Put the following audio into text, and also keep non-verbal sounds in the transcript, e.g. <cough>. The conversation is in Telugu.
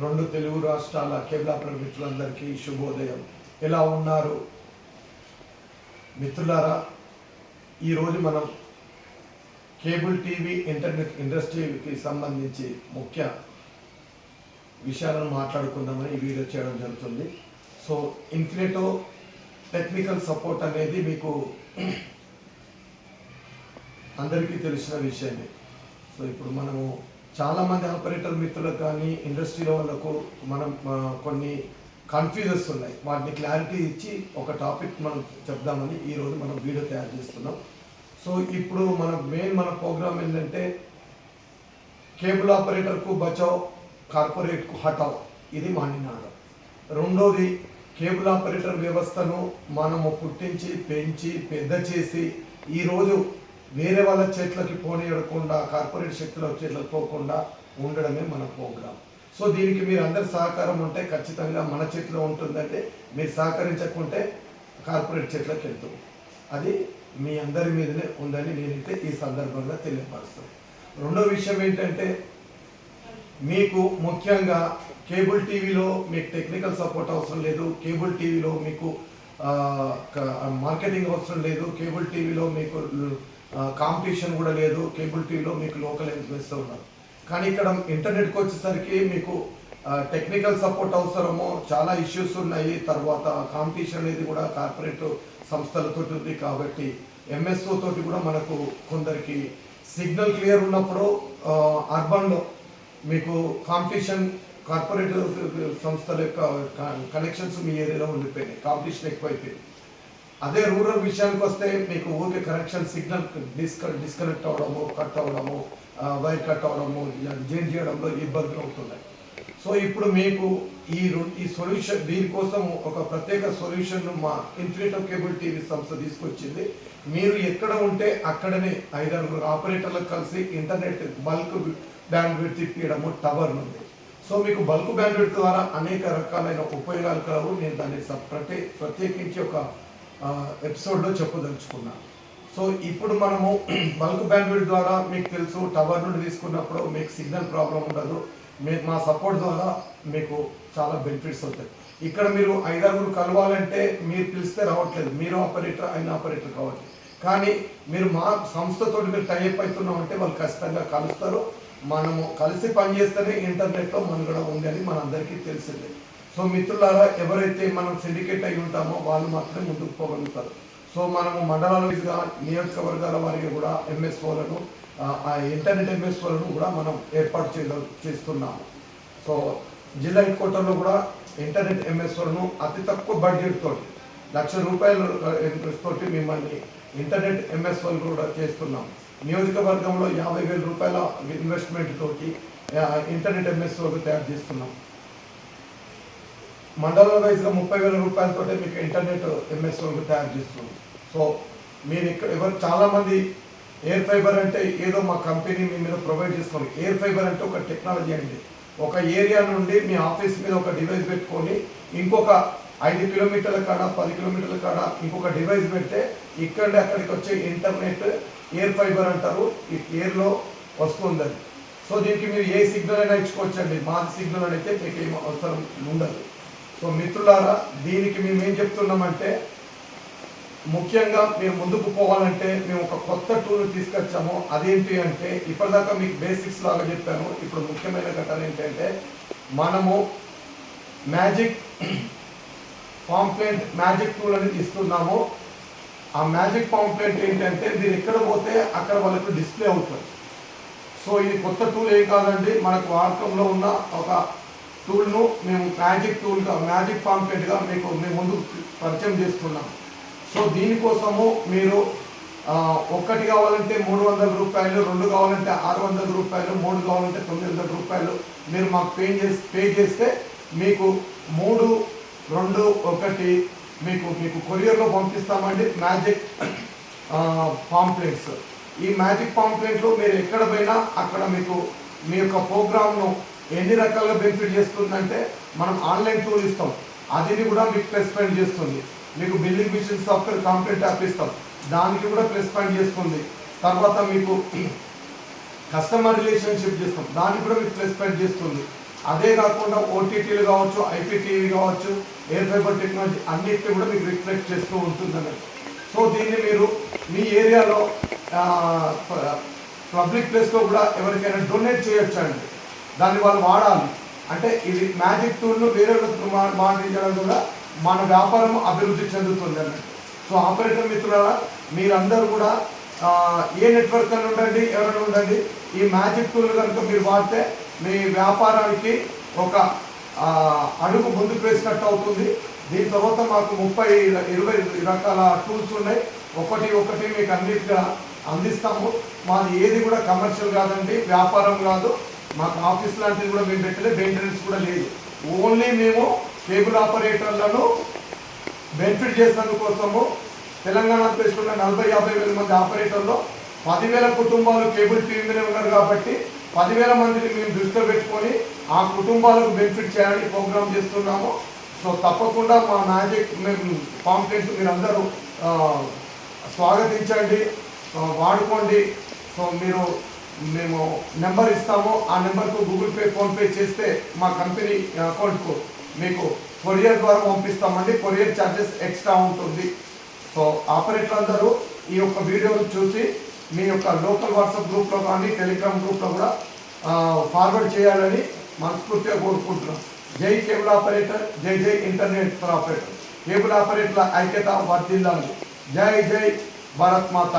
రెండు తెలుగు రాష్ట్రాల కేబులాపర మిత్రులందరికీ శుభోదయం. ఎలా ఉన్నారు? మిత్రులారా ఈరోజు మనం కేబుల్ టీవీ ఇంటర్నెట్ ఇండస్ట్రీకి సంబంధించి ముఖ్య విషయాలను మాట్లాడుకుందామని ఈ వీడియో చేయడం జరుగుతుంది. సో ఇన్ఫినిటో టెక్నికల్ సపోర్ట్ అనేది మీకు అందరికీ తెలిసిన విషయమే. సో ఇప్పుడు మనము చాలా మంది ఆపరేటర్ మిత్రులకు కానీ ఇండస్ట్రీలో వాళ్ళకు మనం కొన్ని కన్ఫ్యూజన్స్ ఉన్నాయి. వాటిని క్లారిటీ ఇచ్చి ఒక టాపిక్ మనం చెప్దామని ఈరోజు మనం వీడియో తయారు చేస్తున్నాం. సో ఇప్పుడు మన మెయిన్ మన ప్రోగ్రామ్ ఏంటంటే కేబుల్ ఆపరేటర్కు బచావ్ కార్పొరేట్కు హటావ్. ఇది మా నినాదం రెండోది కేబుల్ ఆపరేటర్ వ్యవస్థను మనము పుట్టించి పెంచి పెద్ద చేసి ఈరోజు వేరే వాళ్ళ చేతులకి పోనీయకుండా కార్పొరేట్ శక్తుల చేతులకు పోకుండా ఉండడమే మన ప్రోగ్రాం. సో దీనికి మీరు అందరి సహకారం ఉంటే ఖచ్చితంగా మన చేతిలో ఉంటుందంటే మీరు సహకరించకుంటే కార్పొరేట్ చేతులకు వెళ్తాం అది మీ అందరి మీదనే ఉందని నేనైతే ఈ సందర్భంగా తెలియపరుస్తాను. రెండో విషయం ఏంటంటే మీకు ముఖ్యంగా కేబుల్ టీవీలో మీకు టెక్నికల్ సపోర్ట్ అవసరం లేదు కేబుల్ టీవీలో మీకు మార్కెటింగ్ అవసరం లేదు కేబుల్ టీవీలో మీకు కాంపిటీషన్ కూడా లేదు కేబుల్ టీవీలో మీకు లోకల్ ఇన్వెస్టర్ ఉన్నారు. కానీ ఇక్కడ ఇంటర్నెట్కి వచ్చేసరికి మీకు టెక్నికల్ సపోర్ట్ అవసరము చాలా ఇష్యూస్ ఉన్నాయి. తర్వాత కాంపిటీషన్ అనేది కూడా కార్పొరేట్ సంస్థలతో ఉంది కాబట్టి ఎంఎస్ఓ తోటి కూడా మనకు కొందరికి సిగ్నల్ క్లియర్ ఉన్నప్పుడు అర్బన్లో మీకు కాంపిటీషన్ కార్పొరేట్ సంస్థల యొక్క కనెక్షన్స్ మీ ఏరియాలో ఉండిపోయినాయి. కాంపిటీషన్ ఎక్కువైపోయింది. అదే రూరల్ విషయానికి వస్తే మీకు ఊరికే కనెక్షన్ సిగ్నల్ డిస్క డిస్కనెక్ట్ అవ్వడము కట్ అవ్వడము వైర్ కట్ అవ్వడము జైన్ చేయడంలో ఇబ్బందులు అవుతున్నాయి. సో ఇప్పుడు మీకు ఈ ఈ సొల్యూషన్ దీనికోసం ఒక ప్రత్యేక సొల్యూషన్ మా ఇన్ఫినిటో కేబుల్ టీవీ సంస్థ తీసుకొచ్చింది. మీరు ఎక్కడ ఉంటే అక్కడనే ఐదారు ఆపరేటర్లకు కలిసి ఇంటర్నెట్ బల్క్ బ్యాండ్ విడ్త్ ఇప్పించడము టవర్ నుండి సో మీకు బల్క్ బ్యాండ్విడ్త్ ద్వారా అనేక రకాలైన ఉపయోగాలు కలవు. నేను దాన్ని ప్రత్యే ప్రత్యేకించి ఒక ఎపిసోడ్లో చెప్పదలుచుకున్నాను సో ఇప్పుడు మనము <clears throat> బల్క్ బ్యాండ్విడ్ ద్వారా మీకు తెలుసు టవర్ నుండి తీసుకున్నప్పుడు మీకు సిగ్నల్ ప్రాబ్లం ఉండదు. మీకు మా సపోర్ట్ ద్వారా మీకు చాలా బెనిఫిట్స్ అవుతాయి ఇక్కడ మీరు ఐదారుగురు కలవాలంటే మీరు పిలిస్తే రావట్లేదు. మీరు ఆపరేటర్ ఆయన ఆపరేటర్ కావచ్చు. కానీ మీరు మా సంస్థతో మీరు టైప్ అవుతున్నాం అంటే వాళ్ళు ఖచ్చితంగా కలుస్తారు. మనము కలిసి పనిచేస్తేనే ఇంటర్నెట్లో మనుగడ ఉంది అని మనందరికీ తెలిసిందే. సో మిత్రులారా ఎవరైతే మనం సిండికేట్ అయి ఉంటామో వాళ్ళు మాత్రమే ముందుకు పోగలుగుతారు. సో మనము మండలాల మీదుగా నియోజకవర్గాల వారికి కూడా ఎంఎస్ఓలను ఆ ఇంటర్నెట్ ఎంఎస్ఓలను కూడా మనం ఏర్పాటు చేయ చేస్తున్నాము. సో జిల్లా హెడ్ క్వార్టర్లో కూడా ఇంటర్నెట్ ఎంఎస్ఓలను అతి తక్కువ బడ్జెట్తో లక్ష రూపాయలు ఇంట్రెస్ట్ తోటి మిమ్మల్ని ఇంటర్నెట్ ఎంఎస్ఓలు కూడా చేస్తున్నాం నియోజకవర్గంలో యాభై వేల రూపాయల ఇన్వెస్ట్మెంట్ తోటి ఇంటర్నెట్ ఎంఎస్ఓలు తయారు చేస్తున్నాం మండల వైజ్గా ముప్పై వేల రూపాయలతో మీకు ఇంటర్నెట్ ఎంఎస్ఓలు తయారు చేస్తుంది. సో మీరు ఇక్కడ ఎవరు చాలామంది ఎయిర్ ఫైబర్ అంటే ఏదో మా కంపెనీ మీ మీద ప్రొవైడ్ చేస్తుంది ఎయిర్ ఫైబర్ అంటే ఒక టెక్నాలజీ అండి. ఒక ఏరియా నుండి మీ ఆఫీస్ మీద ఒక డివైస్ పెట్టుకొని ఇంకొక ఐదు కిలోమీటర్ల కాడ పది కిలోమీటర్ల కాడ ఇంకొక డివైస్ పెడితే ఇక్కడ అక్కడికి వచ్చే ఇంటర్నెట్ ఎయిర్ ఫైబర్ అంటారు ఈ ఎయిర్లో వస్తుంది అది. సో దీనికి మీరు ఏ సిగ్నల్ అయినా ఇచ్చుకోవచ్చండి. మాది సిగ్నల్ అయితే మీకు ఏం అవసరం ఉండదు. సో మిత్రులారా దీనికి మేము ఏం చెప్తున్నామంటే ముఖ్యంగా మేము ముందుకు పోవాలంటే మేము ఒక కొత్త టూల్ తీసుకొచ్చాము. అదేంటి అంటే ఇప్పటిదాకా మీకు బేసిక్స్ లాగా చెప్పాను. ఇప్పుడు ముఖ్యమైన ఘటన ఏంటంటే మనము మ్యాజిక్ పాంప్లెంట్ మ్యాజిక్ టూల్ అనేది ఇస్తున్నాము. ఆ మ్యాజిక్ పాంప్లెంట్ ఏంటంటే మీరు ఎక్కడ పోతే అక్కడ వాళ్ళకు డిస్ప్లే అవుతుంది. సో ఇది కొత్త టూల్ ఏం కాదండి మనకు వాడకంలో ఉన్న ఒక టూల్ను మేము మ్యాజిక్ టూల్గా మ్యాజిక్ పాంప్లెట్గా మీకు మేము ముందు పరిచయం చేస్తున్నాం. సో దీనికోసము మీరు ఒక్కటి కావాలంటే మూడు వందల రూపాయలు రెండు కావాలంటే ఆరు వందల రూపాయలు మూడు కావాలంటే తొమ్మిది వందల రూపాయలు మీరు మాకు పే చేసి పే చేస్తే మీకు మూడు రెండు ఒకటి మీకు మీకు కొరియర్లో పంపిస్తామండి మ్యాజిక్ పాంప్లెట్స్ ఈ మ్యాజిక్ పాంప్లెట్లు మీరు ఎక్కడ పోయినా అక్కడ మీకు మీ యొక్క ప్రోగ్రామ్ను ఎన్ని రకాలుగా బెనిఫిట్ చేస్తుందంటే మనం ఆన్లైన్ టూల్ ఇస్తాం. అది కూడా మీకు ప్లస్ పాయింట్ చేస్తుంది. మీకు billing machine software complete app ఇస్తాం. దానికి కూడా ప్లస్ పాయింట్ చేస్తుంది. తర్వాత మీకు కస్టమర్ రిలేషన్షిప్ చేస్తాం. దానికి కూడా మీకు ప్లస్ పాయింట్ చేస్తుంది. అదే కాకుండా ఓటీటీలు కావచ్చు ఐపీటీవీ కావచ్చు ఎయిర్ ఫైబర్ టెక్నాలజీ అన్నిటిని కూడా మీకు రిఫ్లెక్ట్ చేస్తూ ఉంటుంది సో దీన్ని మీరు మీ ఏరియాలో పబ్లిక్ ప్లేస్లో కూడా ఎవరికైనా డొనేట్ చేయొచ్చు అండి దాన్ని వాళ్ళు వాడాలి. అంటే ఇది మ్యాజిక్ టూల్ను వేరే మాటించడం కూడా మన వ్యాపారం అభివృద్ధి చెందుతుంది అన్నట్టు. సో ఆపరేటర్ మిత్రులారా మీరందరూ కూడా ఏ నెట్వర్క్ అని ఉండండి ఎవరైనా ఉండండి ఈ మ్యాజిక్ టూల్ కనుక మీరు వాడితే మీ వ్యాపారానికి ఒక అడుగు ముందుకు వేసినట్టు అవుతుంది. దీని తర్వాత మాకు ముప్పై ఇరవై రకాల టూల్స్ ఉన్నాయి. ఒకటి ఒకటి మీకు అన్నిటిగా అందిస్తాము. మాది ఏది కూడా కమర్షియల్ కాదండి వ్యాపారం కాదు. మాకు ఆఫీస్ లాంటిది కూడా మేము పెట్టలేదు మెయింటెనెన్స్ కూడా లేదు. ఓన్లీ మేము కేబుల్ ఆపరేటర్లను బెనిఫిట్ చేసినందుకోసము తెలంగాణ ఉన్న నలభై యాభై వేల మంది ఆపరేటర్లో పదివేల కుటుంబాలు కేబుల్ టీవీ ఉన్నారు కాబట్టి పదివేల మందిని మేము దృష్టిలో పెట్టుకొని ఆ కుటుంబాలకు బెనిఫిట్ చేయాలని ప్రోగ్రామ్ చేస్తున్నాము. సో తప్పకుండా మా మ్యాజిక్ మేము పాంప్లెట్స్ మీరు అందరూ స్వాగతించండి వాడుకోండి. సో మీరు మేము నెంబర్ ఇస్తాము ఆ నెంబర్కు గూగుల్ పే ఫోన్పే చేస్తే మా కంపెనీ అకౌంట్కు మీకు కొరియర్ ద్వారా పంపిస్తామండి. కొరియర్ ఛార్జెస్ ఎక్స్ట్రా ఉంటుంది. సో ఆపరేటర్ అందరూ ఈ యొక్క వీడియోను చూసి మీ యొక్క లోకల్ వాట్సాప్ గ్రూప్లో కానీ టెలిగ్రామ్ గ్రూప్లో కూడా ఫార్వర్డ్ చేయాలని మనస్ఫూర్తిగా కోరుకుంటున్నాం. జై కేబుల్ ఆపరేటర్ జై జై ఇంటర్నెట్ ఫర్ ఆపరేటర్. కేబుల్ ఆపరేటర్ల ఐక్యత వర్ధిల్లాలి. జై జై భారత్ మాత.